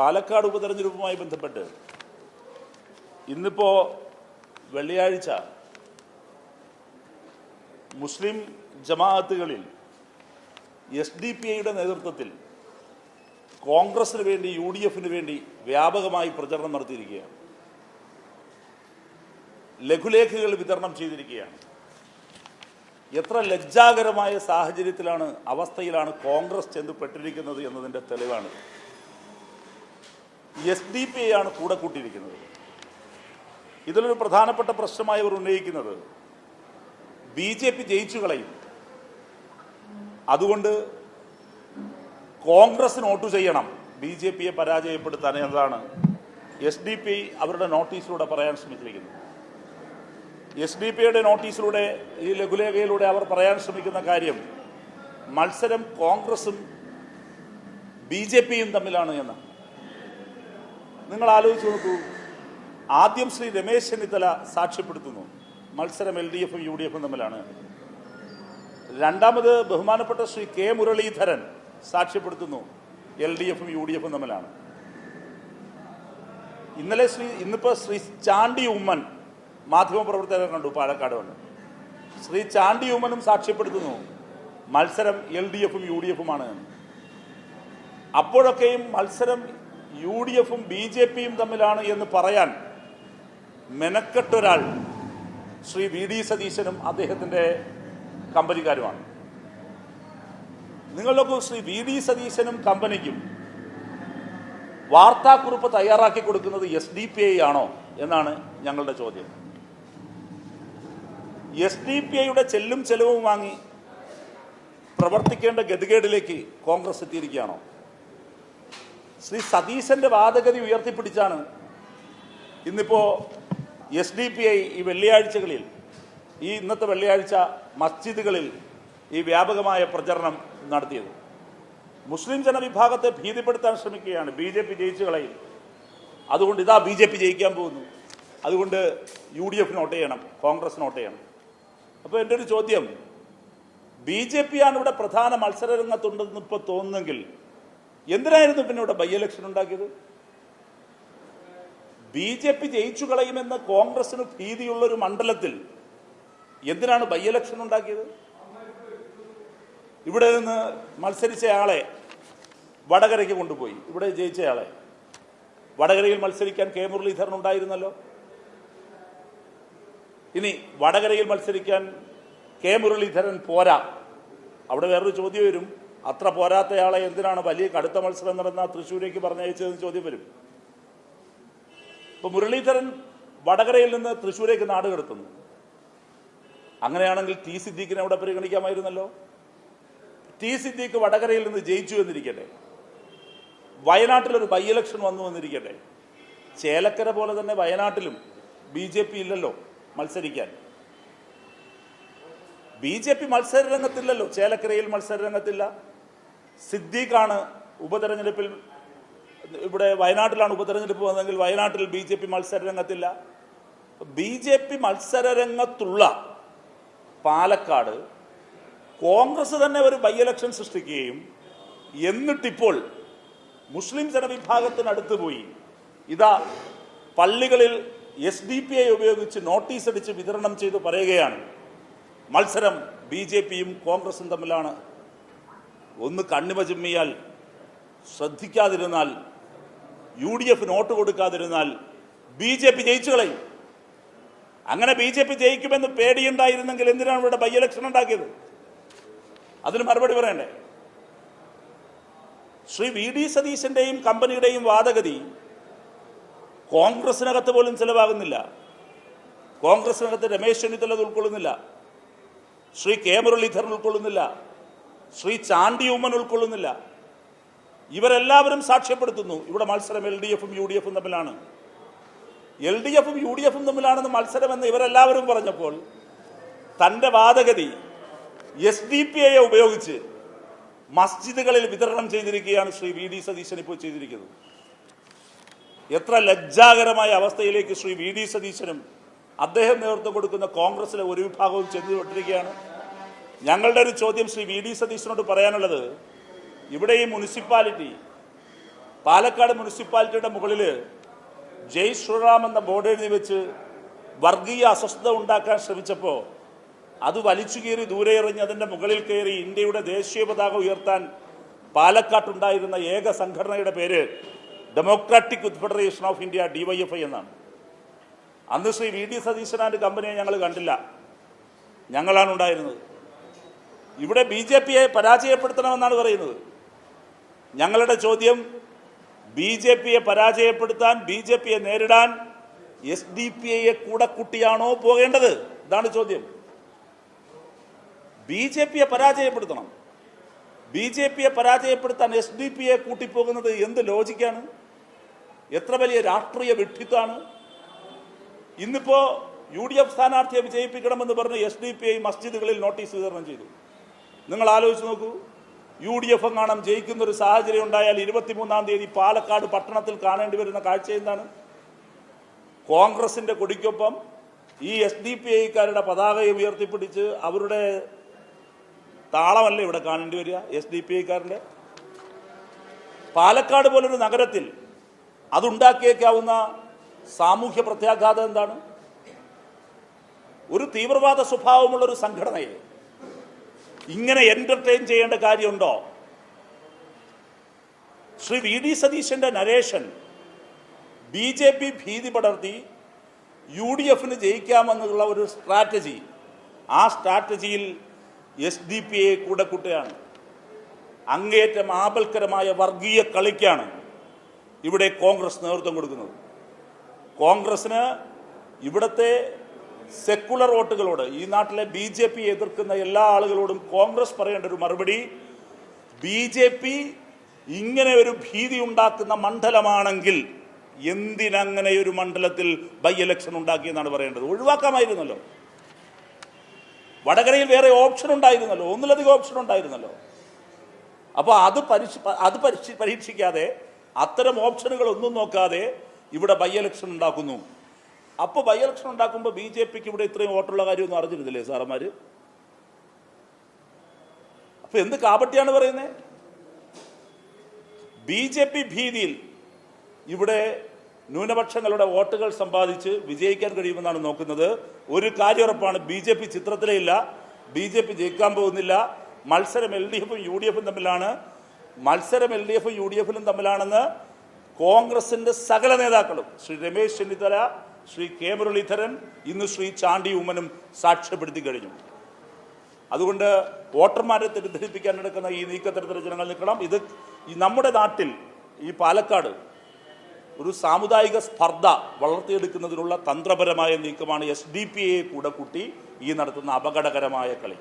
പാലക്കാട് ഉപതെരഞ്ഞെടുപ്പുമായി ബന്ധപ്പെട്ട് ഇന്നിപ്പോ വെള്ളിയാഴ്ച മുസ്ലിം ജമാഅത്തുകളിൽ എസ് ഡി പി ഐയുടെ നേതൃത്വത്തിൽ കോൺഗ്രസിന് വേണ്ടി യു ഡി എഫിന് വേണ്ടി വ്യാപകമായി പ്രചരണം നടത്തിയിരിക്കുകയാണ്. ലഘുലേഖകൾ വിതരണം ചെയ്തിരിക്കുകയാണ്. എത്ര ലജ്ജാകരമായ സാഹചര്യത്തിലാണ് അവസ്ഥയിലാണ് കോൺഗ്രസ് ചെന്ന് പെട്ടിരിക്കുന്നത് എന്നതിന്റെ തെളിവാണ്. എസ് ഡി പി ആണ് കൂടെ കൂട്ടിയിരിക്കുന്നത്. ഇതിലൊരു പ്രധാനപ്പെട്ട പ്രശ്നമായി അവർ ഉന്നയിക്കുന്നത് ബി ജെ പി ജയിച്ചു കളയും. അതുകൊണ്ട് കോൺഗ്രസ് വോട്ട് ചെയ്യണം. ബി ജെ പിയെ പരാജയപ്പെടുത്താൻ എന്നതാണ് എസ് ഡി പി അവരുടെ നോട്ടീസിലൂടെ പറയാൻ ശ്രമിച്ചിരിക്കുന്നത്. എസ് ഡി പിയുടെ നോട്ടീസിലൂടെ ഈ ലഘുലേഖയിലൂടെ അവർ പറയാൻ ശ്രമിക്കുന്ന കാര്യം മത്സരം കോൺഗ്രസും ബി ജെ പിയും തമ്മിലാണ് എന്ന്. നിങ്ങൾ ആലോചിച്ച് നോക്കൂ ആദ്യം ശ്രീ രമേശ് ചെന്നിത്തല സാക്ഷ്യപ്പെടുത്തുന്നു. മത്സരം എൽ ഡി എഫും യു ഡി എഫും തമ്മിലാണ്. രണ്ടാമത് ബഹുമാനപ്പെട്ട ശ്രീ കെ മുരളീധരൻ സാക്ഷ്യപ്പെടുത്തുന്നു. എൽ ഡി എഫും യു ഡി എഫും തമ്മിലാണ്. ഇന്നലെ ശ്രീ ഇന്നിപ്പോ ശ്രീ ചാണ്ടി ഉമ്മൻ മാധ്യമപ്രവർത്തകരെ കണ്ടു പാലക്കാട് വന്ന്. ശ്രീ ചാണ്ടി ഉമ്മനും സാക്ഷ്യപ്പെടുത്തുന്നു. മത്സരം എൽ ഡി എഫും യു ഡി എഫുമാണ് അപ്പോഴൊക്കെയും മത്സരം യു ഡി എഫും ബി ജെ പിയും തമ്മിലാണ് എന്ന് പറയാൻ മെനക്കെട്ടൊരാൾ ശ്രീ വി ഡി സതീശനും അദ്ദേഹത്തിന്റെ കമ്പനിക്കാരുമാണ്. നിങ്ങളൊക്കെ ശ്രീ വി ഡി സതീശനും കമ്പനിക്കും വാർത്താക്കുറിപ്പ് തയ്യാറാക്കി കൊടുക്കുന്നത് എസ് ഡി പി ഐ ആണോ എന്നാണ് ഞങ്ങളുടെ ചോദ്യം. എസ് ഡി പി ഐയുടെ ചെല്ലും ചെലവും വാങ്ങി പ്രവർത്തിക്കേണ്ട ഗതികേടിലേക്ക് കോൺഗ്രസ് എത്തിയിരിക്കുകയാണോ? ശ്രീ സതീശന്റെ വാദഗതി ഉയർത്തിപ്പിടിച്ചാണ് ഇന്നിപ്പോ എസ് ഡി പി ഐ ഈ വെള്ളിയാഴ്ചകളിൽ ഈ ഇന്നത്തെ വെള്ളിയാഴ്ച മസ്ജിദുകളിൽ ഈ വ്യാപകമായ പ്രചരണം നടത്തിയത്. മുസ്ലിം ജനവിഭാഗത്തെ ഭീതിപ്പെടുത്താൻ ശ്രമിക്കുകയാണ് ബി ജെ പി ജയിച്ചു കളയും അതുകൊണ്ട് ഇതാ ബി ജെ പി ജയിക്കാൻ പോകുന്നു. അതുകൊണ്ട് യു ഡി എഫ് നോട്ട് ചെയ്യണം കോൺഗ്രസ് നോട്ട് ചെയ്യണം. അപ്പോൾ എന്റെ ഒരു ചോദ്യം ബി ജെ പി ആണ് ഇവിടെ പ്രധാന മത്സര രംഗത്തുണ്ടെന്ന് ഇപ്പോൾ തോന്നുന്നെങ്കിൽ എന്തിനായിരുന്നു പിന്നെ ഇവിടെ ബൈ ഇലക്ഷൻ ഉണ്ടാക്കിയത്? ബി ജെ പി ജയിച്ചു കളയുമെന്ന കോൺഗ്രസിന് ഭീതിയുള്ള ഒരു മണ്ഡലത്തിൽ എന്തിനാണ് ബൈ ഇലക്ഷൻ ഉണ്ടാക്കിയത്? ഇവിടെ നിന്ന് മത്സരിച്ചയാളെ വടകരയ്ക്ക് കൊണ്ടുപോയി. ഇവിടെ ജയിച്ചയാളെ വടകരയിൽ മത്സരിക്കാൻ കെ മുരളീധരൻ ഉണ്ടായിരുന്നല്ലോ. ഇനി വടകരയിൽ മത്സരിക്കാൻ കെ മുരളീധരൻ പോരാ. അവിടെ വേറൊരു ചോദ്യം വരും. അത്ര പോരാത്തയാളെ എന്തിനാണ് വലിയ കടുത്ത മത്സരം നടന്ന തൃശ്ശൂരേക്ക് പറഞ്ഞയച്ചതെന്ന് ചോദ്യം വരും. ഇപ്പൊ മുരളീധരൻ വടകരയിൽ നിന്ന് തൃശ്ശൂരേക്ക് നാട് കടത്തുന്നു. അങ്ങനെയാണെങ്കിൽ ടി സിദ്ദീഖിനെ അവിടെ പരിഗണിക്കാമായിരുന്നല്ലോ. ടി സിദ്ദീഖ് വടകരയിൽ നിന്ന് ജയിച്ചു എന്നിരിക്കട്ടെ. വയനാട്ടിലൊരു ബൈ ഇലക്ഷൻ വന്നു എന്നിരിക്കട്ടെ. ചേലക്കര പോലെ തന്നെ വയനാട്ടിലും ബി ജെ പി ഇല്ലല്ലോ മത്സരിക്കാൻ. ബി ജെ പി മത്സര രംഗത്തില്ലല്ലോ ചേലക്കരയിൽ മത്സര രംഗത്തില്ല സിദ്ദീഖാണ് ഉപതെരഞ്ഞെടുപ്പിൽ ഇവിടെ വയനാട്ടിലാണ് ഉപതെരഞ്ഞെടുപ്പ് വന്നതെങ്കിൽ വയനാട്ടിൽ ബി ജെ പി മത്സര രംഗത്തില്ല ബി ജെ പി മത്സര രംഗത്തുള്ള പാലക്കാട് കോൺഗ്രസ് തന്നെ ഒരു ബൈ ഇലക്ഷൻ സൃഷ്ടിക്കുകയും എന്നിട്ടിപ്പോൾ മുസ്ലിം ജനവിഭാഗത്തിനടുത്ത് പോയി. ഇതാ പള്ളികളിൽ എസ് ഡി പി ഐ ഉപയോഗിച്ച് നോട്ടീസ് അടിച്ച് വിതരണം ചെയ്ത് പറയുകയാണ്. മത്സരം ബി ജെ പിയും കോൺഗ്രസും തമ്മിലാണ്. ഒന്ന് കണ്ണിമ ശ്രദ്ധിക്കാതിരുന്നാൽ യു ഡി എഫ് നോട്ട് കൊടുക്കാതിരുന്നാൽ ബി ജെ പി ജയിച്ചു കളയും. അങ്ങനെ ബി ജെ പി ജയിക്കുമെന്ന് പേടിയുണ്ടായിരുന്നെങ്കിൽ എന്തിനാണ് ഇവിടെ ബൈ ഇലക്ഷൻ ഉണ്ടാക്കിയത്? അതിന് മറുപടി പറയണ്ടേ? ശ്രീ വി ഡി സതീശന്റെയും കമ്പനിയുടെയും വാദഗതി കോൺഗ്രസിനകത്ത് പോലും ചിലവാകുന്നില്ല. കോൺഗ്രസിനകത്ത് രമേശ് ചെന്നിത്തല ഉൾക്കൊള്ളുന്നില്ല. ശ്രീ കെ മുരളീധരൻ ഉൾക്കൊള്ളുന്നില്ല. ശ്രീ ചാണ്ടി ഉമ്മൻ ഉൾക്കൊള്ളുന്നില്ല. ഇവരെല്ലാവരും സാക്ഷ്യപ്പെടുത്തുന്നു. ഇവിടെ മത്സരം എൽ ഡി എഫും യു ഡി എഫും തമ്മിലാണ്. എൽ ഡി എഫും യു ഡി എഫും തമ്മിലാണെന്ന് മത്സരമെന്ന് ഇവരെല്ലാവരും പറഞ്ഞപ്പോൾ തന്റെ വാദഗതി എസ് ഡി പി ഐയെ ഉപയോഗിച്ച് മസ്ജിദുകളിൽ വിതരണം ചെയ്തിരിക്കുകയാണ് ശ്രീ വി ഡി സതീശൻ ഇപ്പോൾ ചെയ്തിരിക്കുന്നത്. എത്ര ലജ്ജാകരമായ അവസ്ഥയിലേക്ക് ശ്രീ വി ഡി സതീശനും അദ്ദേഹം നേതൃത്വം കൊടുക്കുന്ന കോൺഗ്രസിലെ ഒരു വിഭാഗവും ചെന്നുപെട്ടിരിക്കുകയാണ്. ഞങ്ങളുടെ ഒരു ചോദ്യം ശ്രീ വി ഡി സതീശനോട് പറയാനുള്ളത്. ഇവിടെ ഈ മുനിസിപ്പാലിറ്റി പാലക്കാട് മുനിസിപ്പാലിറ്റിയുടെ മുകളിൽ ജയ് ശ്രീറാം എന്ന ബോർഡ് എഴുതി വെച്ച് വർഗീയ അസ്വസ്ഥത ഉണ്ടാക്കാൻ ശ്രമിച്ചപ്പോൾ അത് വലിച്ചു കീറി ദൂരെ എറിഞ്ഞ് അതിന്റെ മുകളിൽ കയറി ഇന്ത്യയുടെ ദേശീയ പതാക ഉയർത്താൻ പാലക്കാട്ടുണ്ടായിരുന്ന ഏക സംഘടനയുടെ പേര് democratic federation of India D Y F I എന്നാണ്. അന്ന് ശ്രീ വി ഡി സതീശനാന്റെ കമ്പനിയെ ഞങ്ങൾ കണ്ടില്ല. ഞങ്ങളാണ് ഉണ്ടായിരുന്നത്. ഇവിടെ ബി ജെ പിയെ പരാജയപ്പെടുത്തണമെന്നാണ് പറയുന്നത്. ഞങ്ങളുടെ ചോദ്യം ബി ജെ പിയെ പരാജയപ്പെടുത്താൻ ബി ജെ പിയെ നേരിടാൻ എസ് ഡി പി ഐയെ കൂടെ കുട്ടിയാണോ പോകേണ്ടത്? ഇതാണ് ചോദ്യം. ബി ജെ പിയെ പരാജയപ്പെടുത്തണം. ബി ജെ പിയെ പരാജയപ്പെടുത്താൻ എസ് ഡി പിയെ കൂട്ടിപ്പോകുന്നത് എന്ത് ലോജിക്കാണ്? എത്ര വലിയ രാഷ്ട്രീയ വിഡ്ഢിത്താണ് ഇന്നിപ്പോ യു ഡി എഫ് സ്ഥാനാർത്ഥിയെ വിജയിപ്പിക്കണമെന്ന് പറഞ്ഞ് എസ് ഡി പി ഐ മസ്ജിദുകളിൽ നോട്ടീസ് വിതരണം ചെയ്തു. നിങ്ങൾ ആലോചിച്ച് നോക്കൂ. യു ഡി എഫ് എങ്ങാണം ജയിക്കുന്ന ഒരു സാഹചര്യം ഉണ്ടായാൽ ഇരുപത്തിമൂന്നാം തീയതി പാലക്കാട് പട്ടണത്തിൽ കാണേണ്ടി വരുന്ന കാഴ്ച എന്താണ്? കോൺഗ്രസിന്റെ കൊടിക്കൊപ്പം ഈ എസ് ഡി പി ഐക്കാരുടെ പതാകയെ ഉയർത്തിപ്പിടിച്ച് അവരുടെ താളമല്ലേ ഇവിടെ കാണേണ്ടി വരിക എസ് ഡി പി ഐക്കാരുടെ? പാലക്കാട് പോലൊരു നഗരത്തിൽ അതുണ്ടാക്കിയേക്കാവുന്ന സാമൂഹ്യ പ്രത്യാഘാതം എന്താണ്? ഒരു തീവ്രവാദ സ്വഭാവമുള്ള ഒരു സംഘടനയെ ഇങ്ങനെ എന്റർടൈൻ ചെയ്യേണ്ട കാര്യമുണ്ടോ? ശ്രീ വി ഡി സതീശന്റെ നരേഷൻ ബി ജെ പി ഭീതി പടർത്തി യു ഡി എഫിന് ജയിക്കാമെന്നുള്ള ഒരു സ്ട്രാറ്റജി ആ സ്ട്രാറ്റജിയിൽ എസ് ഡി പി എ കൂടെ കൂട്ടുകയാണ്. അങ്ങേറ്റം ആപൽക്കരമായ വർഗീയ കളിക്കാണ് ഇവിടെ കോൺഗ്രസ് നേതൃത്വം കൊടുക്കുന്നത്. കോൺഗ്രസിന് ഇവിടുത്തെ സെക്കുലർ വോട്ടുകളോട് ഈ നാട്ടിലെ ബി ജെ പി എതിർക്കുന്ന എല്ലാ ആളുകളോടും കോൺഗ്രസ് പറയേണ്ട ഒരു മറുപടി ബി ജെ പി ഇങ്ങനെ ഒരു ഭീതി ഉണ്ടാക്കുന്ന മണ്ഡലമാണെങ്കിൽ എന്തിനങ്ങനെ ഒരു മണ്ഡലത്തിൽ ബൈ ഇലക്ഷൻ ഉണ്ടാക്കിയെന്നാണ് പറയേണ്ടത്? ഒഴിവാക്കാമായിരുന്നല്ലോ. വടകരയിൽ വേറെ ഓപ്ഷൻ ഉണ്ടായിരുന്നല്ലോ ഒന്നിലധികം ഓപ്ഷൻ ഉണ്ടായിരുന്നല്ലോ. അപ്പോൾ അത് പരിശ അത് പരീക്ഷ പരീക്ഷിക്കാതെ അത്തരം ഓപ്ഷനുകൾ ഒന്നും നോക്കാതെ ഇവിടെ ബൈ ഇലക്ഷൻ ഉണ്ടാക്കുന്നു. അപ്പോൾ ബൈ ഇലക്ഷൻ ഉണ്ടാക്കുമ്പോൾ ബി ജെ പിക്ക് ഇവിടെ ഇത്രയും വോട്ടുള്ള കാര്യമൊന്നും അറിഞ്ഞിരുന്നില്ലേ സാറന്മാർ അപ്പൊ എന്ത് കാപട്ടിയാണ് പറയുന്നത് ബി ജെ പി ഭീതിയിൽ ഇവിടെ ന്യൂനപക്ഷങ്ങളുടെ വോട്ടുകൾ സമ്പാദിച്ച് വിജയിക്കാൻ കഴിയുമെന്നാണ് നോക്കുന്നത്. ഒരു കാര്യം ഉറപ്പാണ് ബി ജെ പി ചിത്രത്തിലേ ഇല്ല. ബി ജെ പി ജയിക്കാൻ പോകുന്നില്ല. മത്സരം എൽ ഡി എഫും യു ഡി എഫും തമ്മിലാണ്. മത്സരം എൽ ഡി എഫും യു ഡി എഫിലും തമ്മിലാണെന്ന് കോൺഗ്രസിന്റെ സകല നേതാക്കളും ശ്രീ രമേശ് ചെന്നിത്തല ശ്രീ കെ മുരളീധരൻ ഇന്ന് ശ്രീ ചാണ്ടി ഉമ്മനും സാക്ഷ്യപ്പെടുത്തി കഴിഞ്ഞു. അതുകൊണ്ട് വോട്ടർമാരെ തെറ്റിദ്ധരിപ്പിക്കാൻ നടക്കുന്ന ഈ നീക്കത്തരത്തിലെ ജനങ്ങൾ നിൽക്കണം. ഇത് നമ്മുടെ നാട്ടിൽ ഈ പാലക്കാട് ഒരു സാമുദായിക സ്പർദ്ധ വളർത്തിയെടുക്കുന്നതിനുള്ള തന്ത്രപരമായ നീക്കമാണ് എസ് ഡി പി എ കൂടെ കൂട്ടി ഈ നടത്തുന്ന അപകടകരമായ കളി.